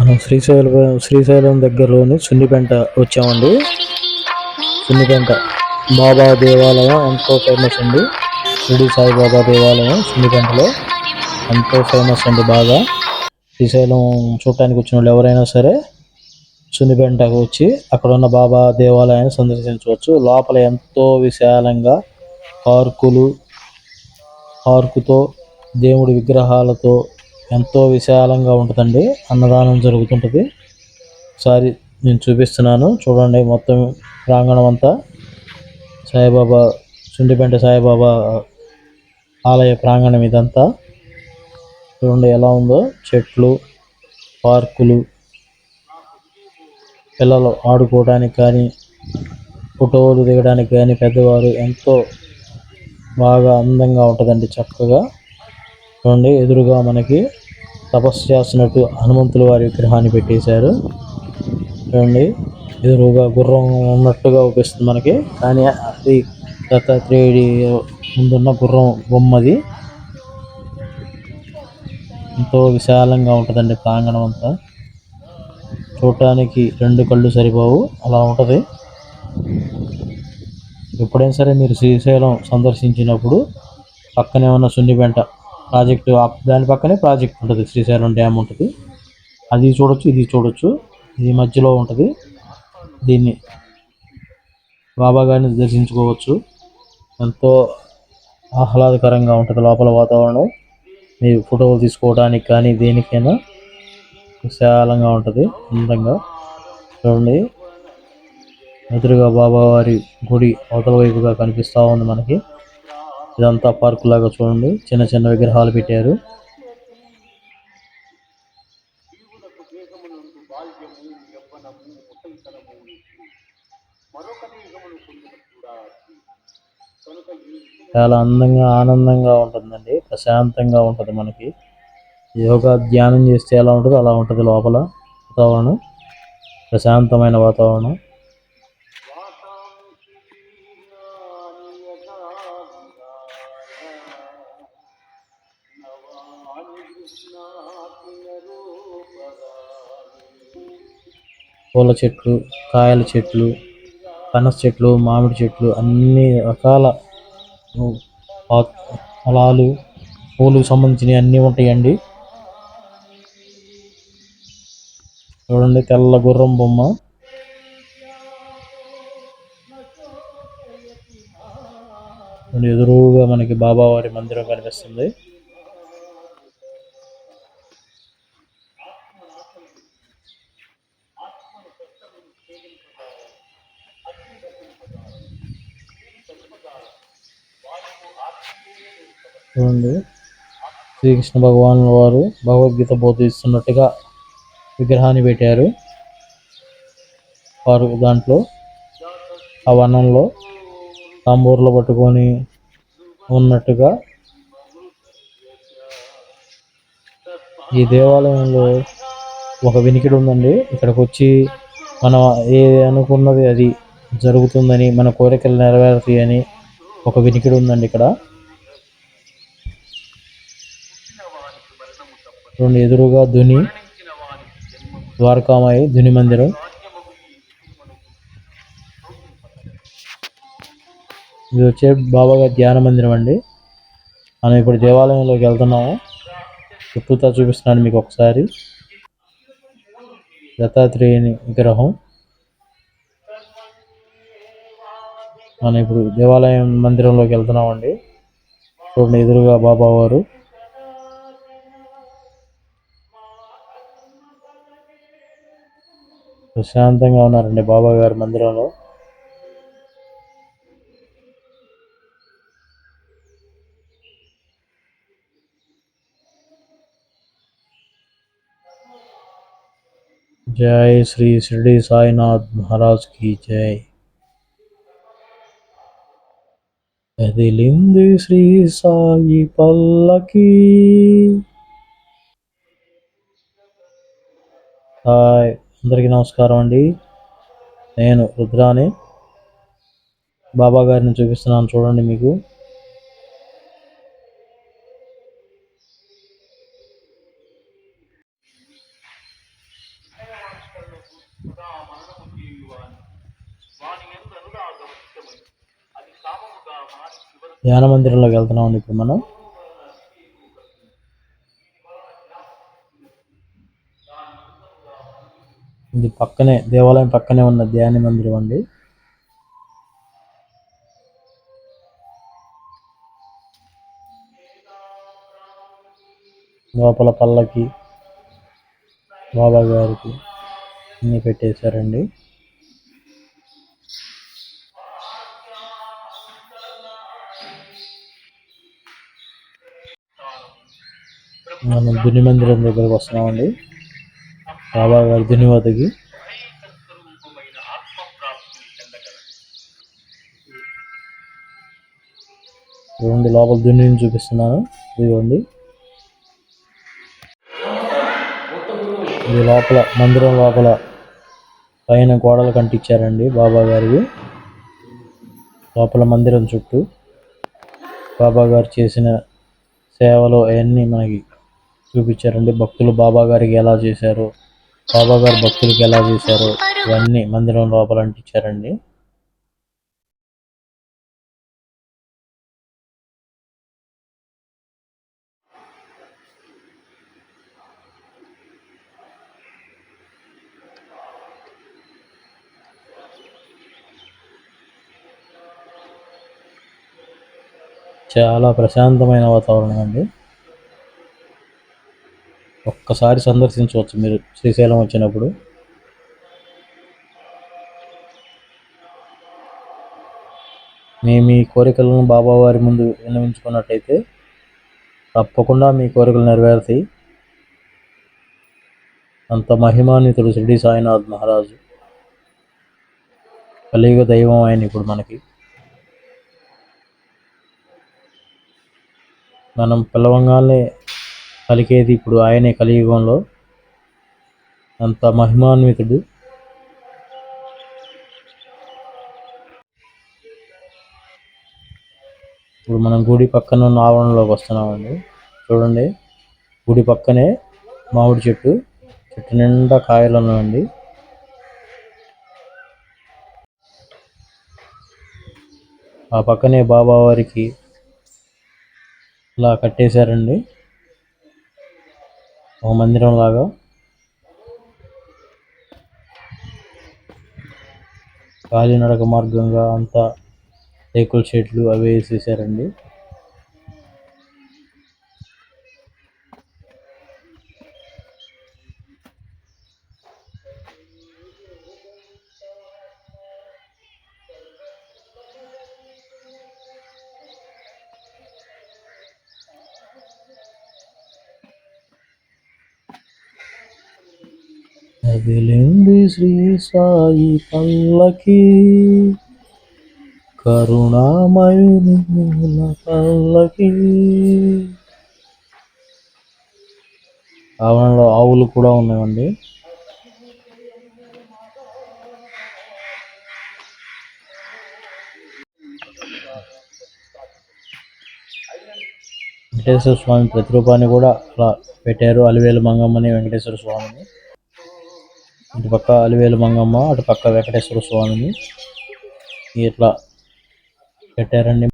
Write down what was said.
మనం శ్రీశైలం శ్రీశైలం దగ్గరలోని సున్నిపెంట వచ్చామండి. సున్నిపెంట. బాబా దేవాలయం ఎంతో ఫేమస్ అండి. షిరిడి సాయిబాబా దేవాలయం సున్నిపెంటలో ఎంతో ఫేమస్ అండి బాగా. శ్రీశైలం చూడటానికి వచ్చిన వాళ్ళు ఎవరైనా సరే సున్నిపెంటకు వచ్చి అక్కడ ఉన్న బాబా దేవాలయాన్ని సందర్శించవచ్చు. లోపల ఎంతో విశాలంగా పార్కులు పార్కుతో దేవుడి విగ్రహాలతో ఎంతో విశాలంగా ఉంటుందండి. అన్నదానం జరుగుతుంటుంది. ఒకసారి నేను చూపిస్తున్నాను. చూడండి మొత్తం ప్రాంగణం అంతా. సాయిబాబా సుండిపెంట సాయిబాబా ఆలయ ప్రాంగణం ఇదంతా. చూడండి ఎలా ఉందో. చెట్లు పార్కులు పిల్లలు ఆడుకోవడానికి కానీ ఫోటోలు దిగడానికి కానీ పెద్దవారు ఎంతో బాగా అందంగా ఉంటుందండి చక్కగా. చూడండి ఎదురుగా మనకి తపస్సు చేస్తున్నట్టు హనుమంతుల వారి విగ్రహాన్ని పెట్టేశారు. చూడండి ఎదురుగా గుర్రం ఉన్నట్టుగా అనిపిస్తుంది మనకి. కానీ అది దత్తాత్రేయుడి ముందున్న గుర్రం బొమ్మది. ఎంతో విశాలంగా ఉంటుందండి ప్రాంగణం అంతా. చూడటానికి రెండు కళ్ళు సరిపోవు అలా ఉంటుంది. ఎప్పుడైనా సరే మీరు శ్రీశైలం సందర్శించినప్పుడు పక్కనే ఉన్న సున్నిపెంట ప్రాజెక్టు దాని పక్కనే ప్రాజెక్ట్ ఉంటుంది. శ్రీశైలం డ్యామ్ ఉంటుంది. అది చూడొచ్చు ఇది చూడొచ్చు. ఇది మధ్యలో ఉంటుంది. దీన్ని బాబా గారిని దర్శించుకోవచ్చు. ఎంతో ఆహ్లాదకరంగా ఉంటుంది లోపల వాతావరణం. మీరు ఫోటోలు తీసుకోవడానికి కానీ దేనికైనా విశాలంగా ఉంటుంది. అందంగా చూడండి. ఎదురుగా బాబావారి గుడి అవతల వైపుగా కనిపిస్తూ ఉంది మనకి. ఇదంతా పార్కు లాగా చూడండి. చిన్న చిన్న విగ్రహాలు పెట్టారు. చాలా అందంగా ఆనందంగా ఉంటుందండి. ప్రశాంతంగా ఉంటుంది మనకి. యోగా ధ్యానం చేస్తే ఎలా ఉంటుందో అలా ఉంటుంది లోపల వాతావరణం. ప్రశాంతమైన వాతావరణం. పూల చెట్లు కాయల చెట్లు పనస చెట్లు మామిడి చెట్లు అన్ని రకాల ఫలాలు పూలకు సంబంధించినవి అన్నీ ఉంటాయండి. చూడండి తెల్ల గుర్రం బొమ్మ. ఎదురుగా మనకి బాబావారి మందిరం కనిపిస్తుంది. చూడండి. శ్రీకృష్ణ భగవాన్ వారు భగవద్గీత బోధిస్తున్నట్టుగా విగ్రహాన్ని పెట్టారు. వారు దాంట్లో ఆ వనంలో తాంబూర్లు పట్టుకొని ఉన్నట్టుగా ఈ దేవాలయంలో ఒక వినికిడి ఉందండి. ఇక్కడికి వచ్చి మనం ఏది అనుకున్నది అది జరుగుతుందని మన కోరికలు నెరవేరుతాయని ఒక వినికిడి ఉందండి ఇక్కడ. రెండు ఎదురుగా ధుని ద్వారకామాయి ధుని మందిరం. ఇది వచ్చే బాబాగా ధ్యాన మందిరం అండి. మనం ఇప్పుడు దేవాలయంలోకి వెళ్తున్నాము. చుట్టూతా చూపిస్తున్నాను మీకు ఒకసారి. దత్తాత్రేయుని విగ్రహం. మనం ఇప్పుడు దేవాలయం మందిరంలోకి వెళ్తున్నామండి. చూడండి ఎదురుగా బాబా వారు. ప్రశాంతంగా ఉన్నారండి బాబా గారి మందిరంలో. జై శ్రీ షిర్డి సాయినాథ్ మహారాజ్కి జై కదిలింది శ్రీ సాయి పల్లకి హాయ్ అందరికీ నమస్కారం అండి. నేను రుద్రాని. బాబా గారిని చూపిస్తున్నాను చూడండి మీకు. ధ్యాన మందిరంలోకి వెళ్తున్నాం ఇప్పుడు మనం. ఇది పక్కనే దేవాలయం పక్కనే ఉన్న ధ్యాన మందిరం అండి. లోపల పల్లకి బాబా గారికి అన్ని పెట్టేశారండి. మనం దుని మందిరం దగ్గరకు వస్తున్నామండి. బాబా గారి దుని వద్దకి లోపల దునిని చూపిస్తున్నాను. ఇదిగోండి. ఇది లోపల మందిరం లోపల పైన గోడలు కంటించారండి బాబా గారికి లోపల మందిరం చుట్టూ బాబా గారు చేసిన సేవలు అవన్నీ మనకి చూపించారండి. భక్తులు బాబా గారికి ఎలా చేశారు బాబా గారు భక్తులకి ఎలా చేశారు ఇవన్నీ మందిరం లోపల అంటించారండి. చాలా ప్రశాంతమైన వాతావరణం అండి. ఒక్కసారి సందర్శించవచ్చు మీరు శ్రీశైలం వచ్చినప్పుడు. మీ మీ కోరికలను బాబావారి ముందు విన్నవించుకున్నట్టయితే తప్పకుండా మీ కోరికలు నెరవేరుతాయి. అంత మహిమాన్వితుడు షిరిడి సాయినాథ్ మహారాజు. కలియుగ దైవం ఆయన ఇప్పుడు మనకి. మనం పిలవంగానే పలికేది ఇప్పుడు ఆయనే కలియుగంలో అంత మహిమాన్వితుడు. ఇప్పుడు మనం గుడి పక్కన ఉన్న ఆవరణలోకి వస్తున్నామండి. చూడండి గుడి పక్కనే మామిడి చెట్టు చెట్టు నిండా కాయలు ఉన్నాయండి. ఆ పక్కనే బాబా వారికి ఇలా కట్టేశారండి. ఒక మందిరం లాగా. కాలినడక మార్గంగా అంతా రేకుల షెడ్లు అవి వేసేసారండి అదిలింది శ్రీ సాయి పల్లకి. కరుణామయుని మూల పల్లకి. ఆవరణలో ఆవులు కూడా ఉన్నాయండి. వెంకటేశ్వర స్వామి ప్రతిరూపాన్ని కూడా అలా పెట్టారు. అలివేలు మంగమ్మని వెంకటేశ్వర స్వామిని. ఇటు పక్క అలివేలు మంగమ్మ అటు పక్క వెంకటేశ్వర స్వామిని ఇట్లా పెట్టారండి.